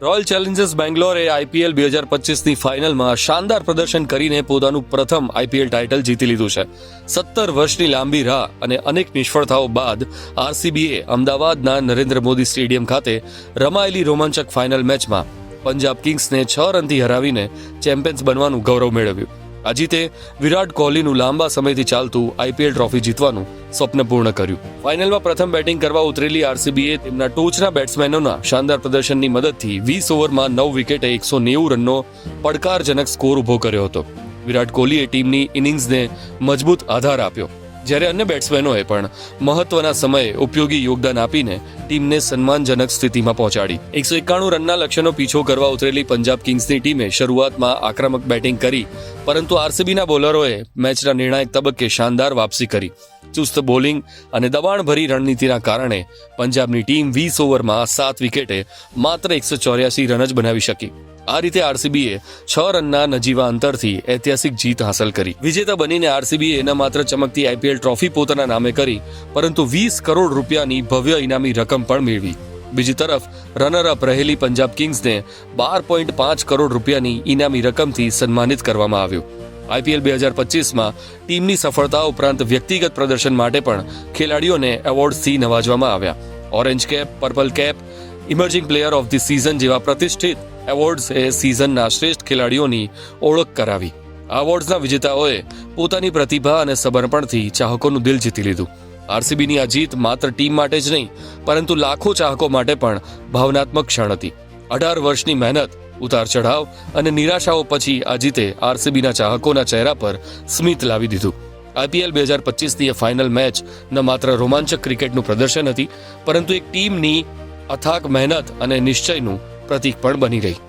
Royal Challengers બેંગ્લોરે IPL બે હજાર પચીસની ફાઇનલમાં શાનદાર પ્રદર્શન કરીને પોતાનું પ્રથમ આઈપીએલ ટાઇટલ જીતી લીધું છે. સત્તર વર્ષની લાંબી રાહ અને અનેક નિષ્ફળતાઓ બાદ આરસીબીએ અમદાવાદના નરેન્દ્ર મોદી સ્ટેડિયમ ખાતે રમાયેલી રોમાંચક ફાઇનલ મેચમાં પંજાબ કિંગ્સને છ રનથી હરાવીને ચેમ્પિયન્સ બનવાનું ગૌરવ મેળવ્યું. આ જીતે વિરાટ કોહલીનું લાંબા સમયથી ચાલતું આઈપીએલ ટ્રોફી જીતવાનું સ્વપ્ન પૂર્ણ કર્યું. ફાઇનલમાં પ્રથમ બેટિંગ કરવા ઉતરેલી આરસીબીએ તેમના ટોચના બેટ્સમેનોના શાનદાર પ્રદર્શનની મદદથી વીસ ઓવરમાં નવ વિકેટે એકસો નેવું રનનો પડકારજનક સ્કોર ઊભો કર્યો હતો. વિરાટ કોહલીએ ટીમની ઇનિંગ્સને મજબૂત આધાર આપ્યો. જ્યારે અન્ય બેટ્સમેનોએ પણ મહત્વના સમયે ઉપયોગી યોગદાન આપીને ટીમને સન્માનજનક સ્થિતિમાં પહોંચાડી. એકસો એકાણું રનના લક્ષ્યનો પીછો કરવા ઉતરેલી પંજાબ કિંગ્સની ટીમે શરૂઆતમાં આક્રમક બેટિંગ કરી, પરંતુ આરસીબીના બોલરોએ મેચના નિર્ણાયક તબક્કે શાનદાર વાપસી કરી. ચુસ્ત બોલિંગ અને દબાણભરી રણનીતિના કારણે પંજાબની ટીમ વીસ ઓવરમાં સાત વિકેટે માત્ર એકસો ચોર્યાસી રન જ બનાવી શકી. આ રીતે આરસીબીએ છ રનના નજીવા અંતરથી ઐતિહાસિક જીત હાંસલ કરી. વિજેતા બનીને આરસીબીએ ન માત્ર ચમકતી આઈપીએલ ટ્રોફી પોતાના નામે કરી, પરંતુ વીસ કરોડ રૂપિયાની ભવ્ય ઇનામી રકમ પણ મેળવી. બીજી તરફ રનર અપ રહેલી પંજાબ કિંગ્સને બાર પોઈન્ટ પાંચ કરોડ રૂપિયાની ઇનામી રકમથી સન્માનિત કરવામાં આવ્યું. આઈપીએલ બે હજાર પચીસમાં ટીમની સફળતા ઉપરાંત વ્યક્તિગત પ્રદર્શન માટે પણ ખેલાડીઓને એવોર્ડથી નવાજવામાં આવ્યા. Orange cap, purple cap, emerging player of the season જેવા પ્રતિષ્ઠિત એવોર્ડ્સે સિઝનના શ્રેષ્ઠ ખેલાડીઓની ઓળખ કરાવી. આ વિજેતાઓએ પોતાની પ્રતિભા અને સમર્પણથી ચાહકોનું દિલ જીતી લીધું. આરસીબીની આ જીત માત્ર ટીમ માટે જ નહીં, પરંતુ લાખો ચાહકો માટે પણ ભાવનાત્મક ક્ષણ હતી. અઢાર વર્ષની મહેનત, ઉતાર ચઢાવ અને નિરાશાઓ પછી આ જીતે આરસીબીના ચાહકોના ચહેરા પર સ્મિત લાવી દીધું. આઈપીએલ બે હજાર પચીસની ફાઇનલ મેચ ન માત્ર રોમાંચક ક્રિકેટનું પ્રદર્શન હતી, પરંતુ એક ટીમની અથાગ મહેનત અને નિશ્ચયનું પ્રતીક પણ બની રહી.